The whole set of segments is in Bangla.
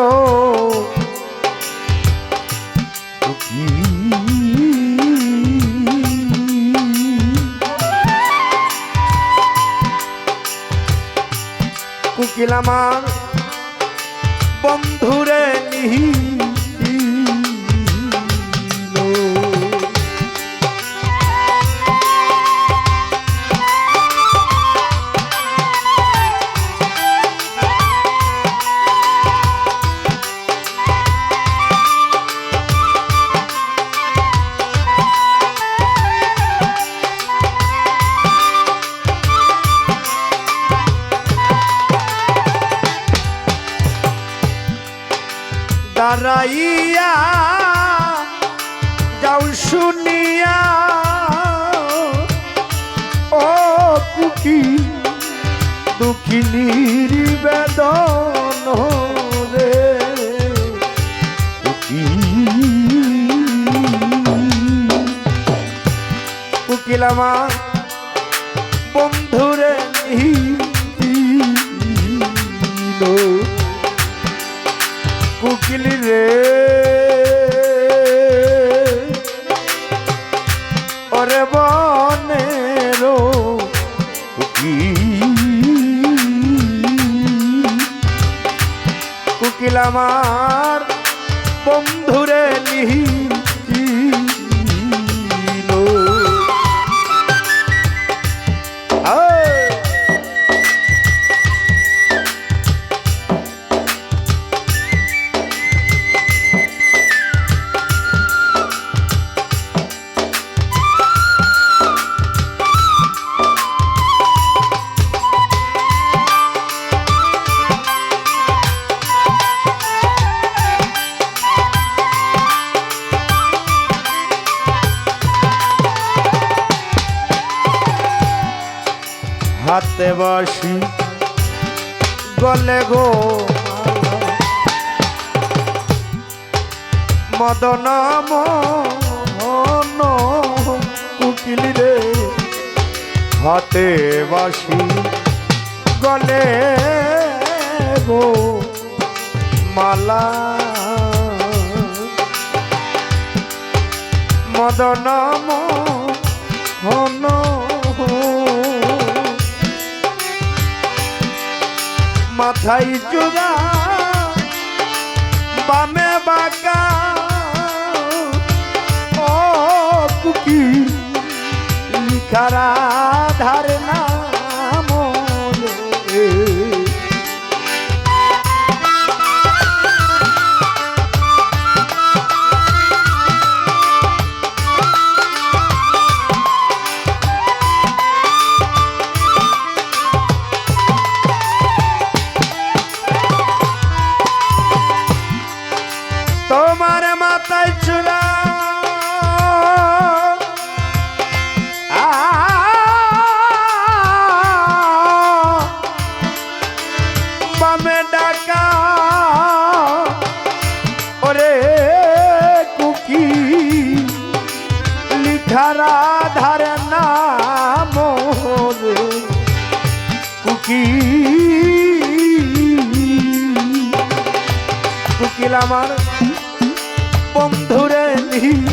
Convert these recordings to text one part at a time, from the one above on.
ওরে বনের কুকিল দাঁড়াইয়া যাও শুনিয়া ও কুকি দুঃখিনীর বেদন রে কুকি কুকিল বন্ধুরে নিহিল কুকিল আমার বন্ধুরে নিহিল হাতে বাসি। গলে গো মদন কুকিল রে। হাতে বাসি। গলে গো মালা। মদন মোহন মাথায় চুরা বামে বাঁকা। ও কুকি লিখারা ধার লিখারা ধার নাম কুকি কুকিল আমার বন্ধুরে নিহিল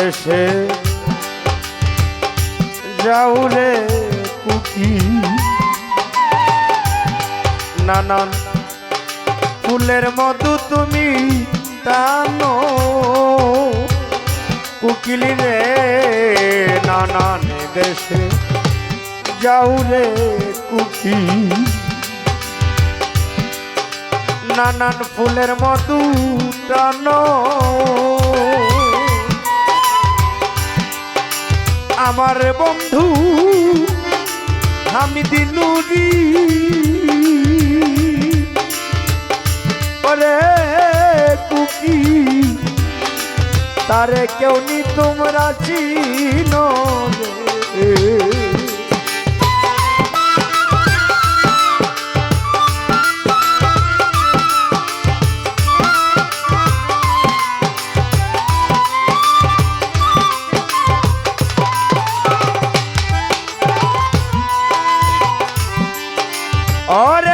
দেশে যাও রে কুকি নানান ফুলের মধু তুমি টানো। কুকিলি রে, নানান দেশে যাও রে কুকি নানান ফুলের মধু টানো। আমার বন্ধু আমি দিনুরি। ওরে কুকি তারে কেউ নি তোমরা চিনো রে। ওরে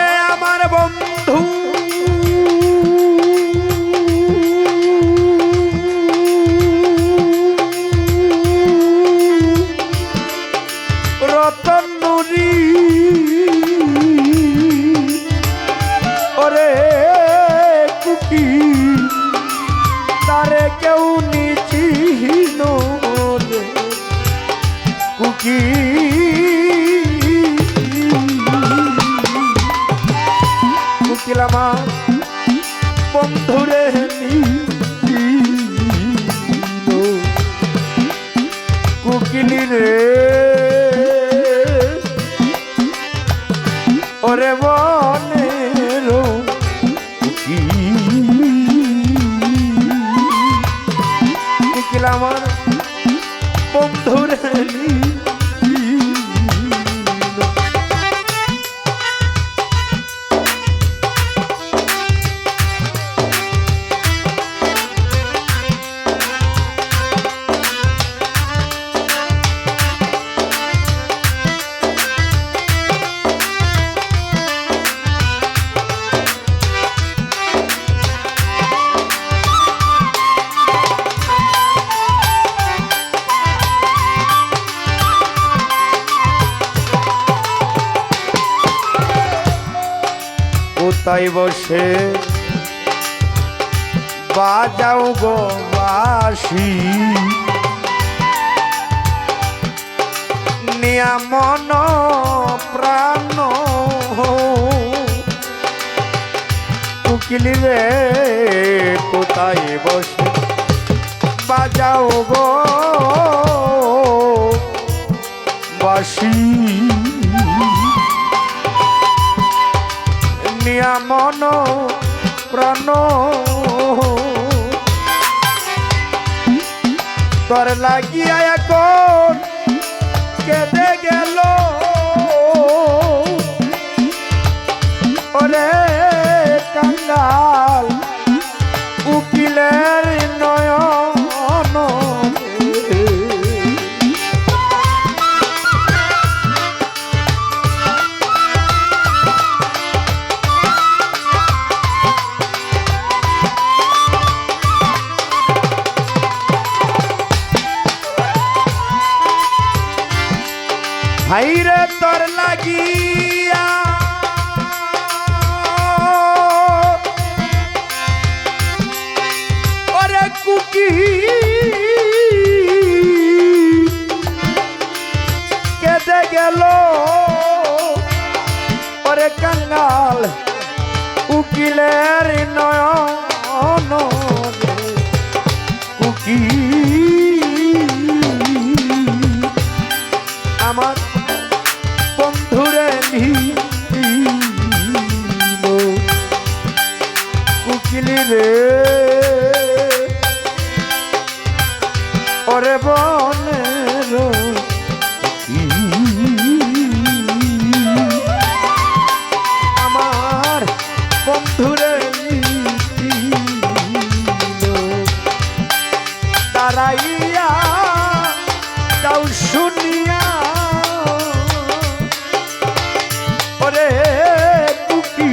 কোথায় বসে। বাজাও গো বাসি। নিয়ামন প্রাণ। উকিলি রে কোথায় বসে? বাজাও গো বাসি। নিয়ামন প্রাণ। তোর লাগিয়া এখন কেঁদে কেঁদে গেল। ওরে কাঙ্গাল উকিলের নয়ন কুকি আমার বন্ধুরে উকিলি রে। বন্ধুরে যাও শুনিয়া। ওরে দুঃখী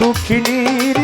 দুঃখিনীর